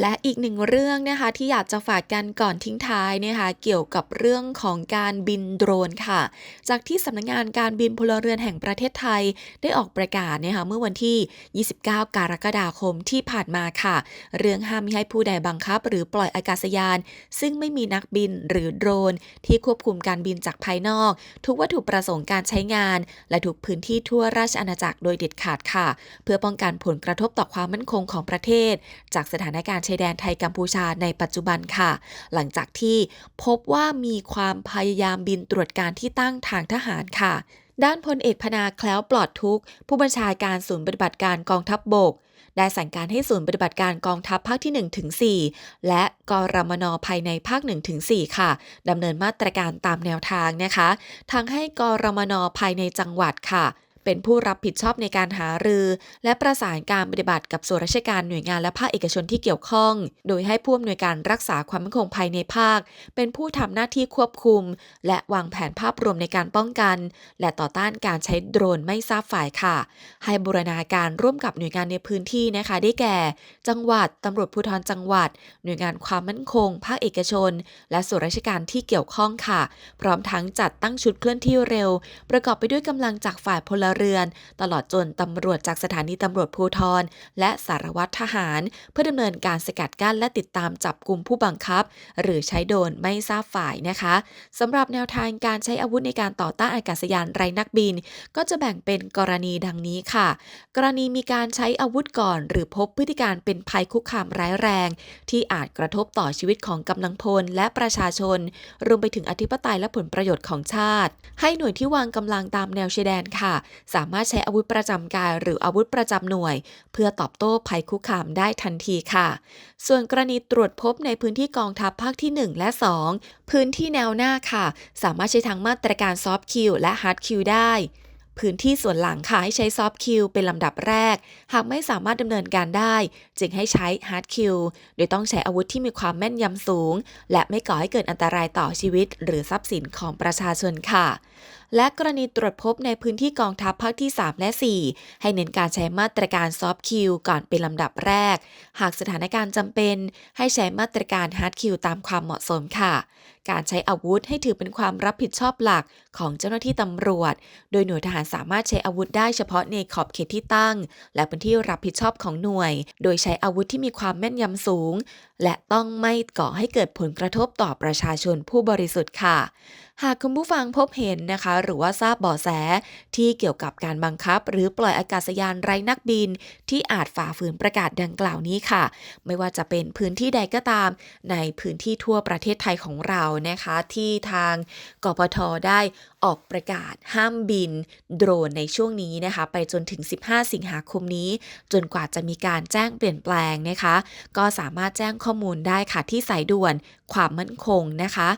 และอีกหนึ่งเรื่องนะคะที่อยากจะฝากกันก่อนทิ้งท้ายนะคะเกี่ยวกับเรื่องของการบินโดรนค่ะ จากที่สำนักงงานการบินพลเรือนแห่งประเทศไทยได้ออกประกาศนะคะเมื่อวันที่ 29 กรกฎาคมที่ผ่านมาค่ะ เรื่องห้ามม่ให้ผู้ใดบังคับ หรือปล่อยอากาศยาน ซึ่งไม่มีนักบินหรือโดรน ที่ควบคุมการบินจากภายนอก ทุกวัตถุประสงค์การใช้งาน และทุกพื้นที่ทั่วราชอาณาจักรโดยเด็ดขาดค่ะ เพื่อป้องกันผลกระทบต่อความมั่นคงของประเทศ จากสถานการณ์ชายแดนไทยกัมพูชาในปัจจุบันค่ะ หลังจากที่พบว่ามีความพยายามบินตรวจการที่ตั้งทางทหารค่ะ ด้านพลเอกพนาแคล้วปลอดทุก ผู้บัญชาการศูนย์ปฏิบัติการกองทัพบบกได้สั่งการให้ศูนย์ปฏิบัติการกองทัพภาคที่1ถึง4และกรมนภายในภาค1ถึง4ค่ะดำเนินมาตรการตามแนวทางนะคะ ทั้งให้กรมนภายในจังหวัดค่ะ เป็นผู้รับผิดชอบในการหารือ และประสานการปฏิบัติกับส่วนราชการหน่วยงานและภาคเอกชนที่เกี่ยวข้อง โดยให้ผู้อำนวยการรักษาความมั่นคงภายในภาค เป็นผู้ทำหน้าที่ควบคุม และวางแผนภาพรวมในการป้องกัน และต่อต้านการใช้โดรนไม่ทราบฝ่ายค่ะ ให้บูรณาการร่วมกับหน่วยงานในพื้นที่นะคะ ได้แก่ จังหวัดตำรวจภูธรจังหวัด หน่วยงานความมั่นคง ภาคเอกชน และส่วนราชการที่เกี่ยวข้องค่ะ พร้อมทั้งจัดตั้งชุดเคลื่อนที่เร็ว ประกอบไปด้วยกำลังจากฝ่ายพลเรือน ตลอดจนตำรวจจากสถานีตำรวจภูธรและสารวัตรทหาร เพื่อดำเนินการสกัดกั้นและติดตามจับกลุ่มผู้บังคับ หรือใช้โดนไม่ทราบฝ่ายนะคะสำหรับแนวทางการใช้อาวุธในการต่อต้านอากาศยานไร้นักบิน ก็จะแบ่งเป็นกรณีดังนี้ค่ะ กรณีมีการใช้อาวุธก่อน หรือพบพฤติการเป็นภัยคุกคามร้ายแรง ที่อาจกระทบต่อชีวิตของกำลังพลและประชาชน รวมไปถึงอธิปไตยและผลประโยชน์ของชาติ ให้หน่วยที่วางกำลังตามแนวชายแดนค่ะ สามารถใช้อาวุธประจำกาย หรืออาวุธประจำหน่วย เพื่อตอบโต้ภัยคุกคามได้ทันทีค่ะ ส่วนกรณีตรวจพบในพื้นที่กองทัพภาคที่ 1 และ 2 พื้นที่แนวหน้าค่ะ สามารถใช้ทั้งมาตรการซอฟต์คิวและฮาร์ดคิวได้พื้นที่ส่วนหลังค่ะให้ใช้ซอฟต์คิวเป็นลำดับแรก หากไม่สามารถดำเนินการได้ จึงให้ใช้ฮาร์ดคิวโดยต้องใช้อาวุธที่มีความแม่นยำสูง และไม่ก่อให้เกิดอันตรายต่อชีวิต หรือทรัพย์สินของประชาชนค่ะ และกรณีตรวจพบในพื้นที่กองทัพภาคที่ 3 และ 4 ให้เน้นการใช้มาตรการซอฟต์คิวก่อนเป็นลำดับแรก หากสถานการณ์จำเป็น ให้ใช้มาตรการฮาร์ดคิวตามความเหมาะสมค่ะ การใช้อาวุธให้ถือเป็นความรับผิดชอบหลักของเจ้าหน้าที่ตำรวจ โดยหน่วยทหารสามารถใช้อาวุธได้เฉพาะในขอบเขตที่ตั้ง และพื้นที่รับผิดชอบของหน่วย โดยใช้อาวุธที่มีความแม่นยำสูง และต้องไม่ก่อให้เกิดผลกระทบต่อประชาชนผู้บริสุทธิ์ค่ะ หากคุณผู้ฟังพบเห็นนะคะ หรือว่าทราบเบาะแสที่เกี่ยวกับการบังคับ หรือปล่อยอากาศยานไร้นักบิน ที่อาจฝ่าฝืนประกาศดังกล่าวนี้ค่ะ ไม่ว่าจะเป็นพื้นที่ใดก็ตาม ในพื้นที่ทั่วประเทศไทยของเรานะคะ ที่ทางกปทได้ออกประกาศห้ามบิน โดรนในช่วงนี้นะคะ ไปจนถึง 15 สิงหาคมนี้ จนกว่าจะมีการแจ้งเปลี่ยนแปลงนะคะ ก็สามารถแจ้งข้อมูลได้ค่ะที่สายด่วน ความมั่นคงนะคะ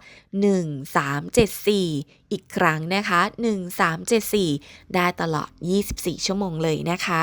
1374 อีกครั้งนะคะ 1374 ได้ตลอด 24 ชั่วโมงเลยนะคะ